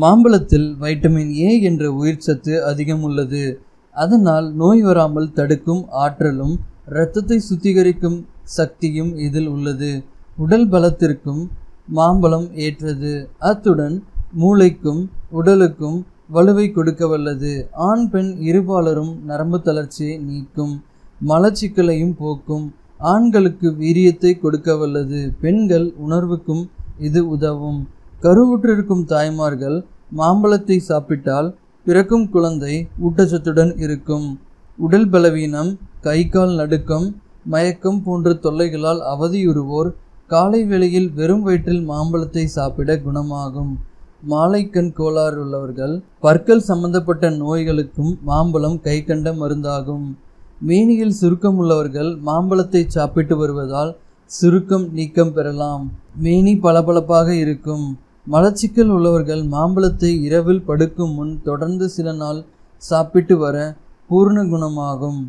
மாம்பழத்தில் vitamin A என்ற உயிர்ச்சத்து அதிகம் உள்ளது. அதனால் நோய் வராமல் தடுக்கும் ஆற்றலும் இரத்தத்தை சுத்திகரிக்கும் சக்தியும் இதில் உள்ளது. உடல் பலத்திற்கும் மாம்பழம் ஏற்றது. அத்துடன் மூளைக்கும் உடலுக்கும் வலுவை கொடுக்க வல்லது ஆண் பெண் இருபாலரும் நரம்பு தளர்ச்சியை நீக்கும் மலச்சிக்கலையும் போக்கும். ஆண்களுக்கு வீரியத்தை கொடுக்க வல்லது பெண்கள் உணர்வுக்கும் இது உதவும். கருவுற்றிருக்கும் தாய்மார்கள் மாம்பழத்தை சாப்பிட்டால் பிறக்கும் குழந்தை ஊட்டச்சத்துடன் இருக்கும். உடல் பலவீனம் கை கால் நடுக்கம் மயக்கம் போன்ற தொல்லைகளால் அவதியுறுவோர் காலை வேளையில் வெறும் வயிற்றில் மாம்பழத்தை சாப்பிட குணமாகும். மாலைக்கண் கோளாறு உள்ளவர்கள் பற்கள் சம்பந்தப்பட்ட நோய்களுக்கும் மாம்பழம் கை கண்ட மருந்தாகும். மேனியில் சுருக்கம் உள்ளவர்கள் மாம்பழத்தை சாப்பிட்டு வருவதால் சுருக்கம் நீக்கம் பெறலாம். மேனி பளபளப்பாக இருக்கும். மலச்சிக்கல் உள்ளவர்கள் மாம்பழத்தை இரவில் படுக்கும் முன் தொடர்ந்து சில நாள் சாப்பிட்டு வர பூர்ண குணமாகும்.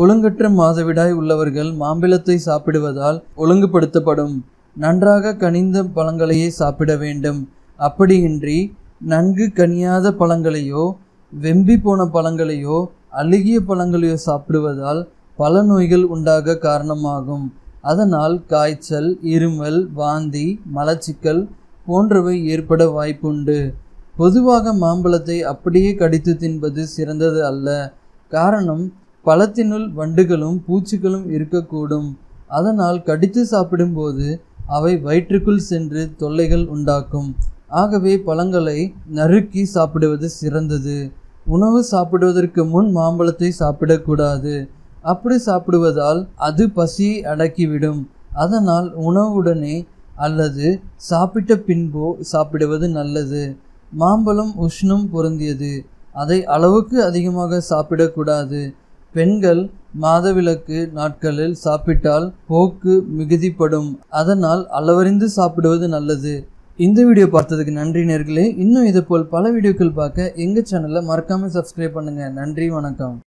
ஒழுங்கற்ற மாதவிடாய் உள்ளவர்கள் மாம்பழத்தை சாப்பிடுவதால் ஒழுங்குபடுத்தப்படும். நன்றாக கனிந்த பழங்களையே சாப்பிட வேண்டும். அப்படியின்றி நன்கு கனியாத பழங்களையோ வெம்பி போன பழங்களையோ அழுகிய பழங்களையோ சாப்பிடுவதால் பல நோய்கள் உண்டாக காரணமாகும். அதனால் காய்ச்சல் இருமல் வாந்தி மலச்சிக்கல் போன்றவை ஏற்பட வாய்ப்புண்டு. பொதுவாக மாம்பழத்தை அப்படியே கடித்து தின்பது சிறந்தது அல்ல. காரணம் பழத்தினுள் வண்டுகளும் பூச்சிகளும் இருக்கக்கூடும். அதனால் கடித்து சாப்பிடும்போது அவை வயிற்றுக்குள் சென்று தொல்லைகள் உண்டாக்கும். ஆகவே பழங்களை நறுக்கி சாப்பிடுவது சிறந்தது. உணவு சாப்பிடுவதற்கு முன் மாம்பழத்தை சாப்பிடக்கூடாது. அப்படி சாப்பிடுவதால் அது பசியை அடக்கிவிடும். அதனால் உணவுடனே அல்லது சாப்பிட்ட பின்போ சாப்பிடுவது நல்லது. மாம்பழம் உஷ்ணம் பொருந்தியது. அதை அளவுக்கு அதிகமாக சாப்பிடக்கூடாது. பெண்கள் மாதவிலக்கு நாட்களில் சாப்பிட்டால் போக்கு மிகுதிப்படும். அதனால் அளவறிந்து சாப்பிடுவது நல்லது. இந்த வீடியோ பார்த்ததுக்கு நன்றி நேர்களே. இன்னும் இது போல் பல வீடியோக்கள் பார்க்க எங்கள் சேனலை மறக்காமல் சப்ஸ்கிரைப் பண்ணுங்கள் நன்றி வணக்கம்.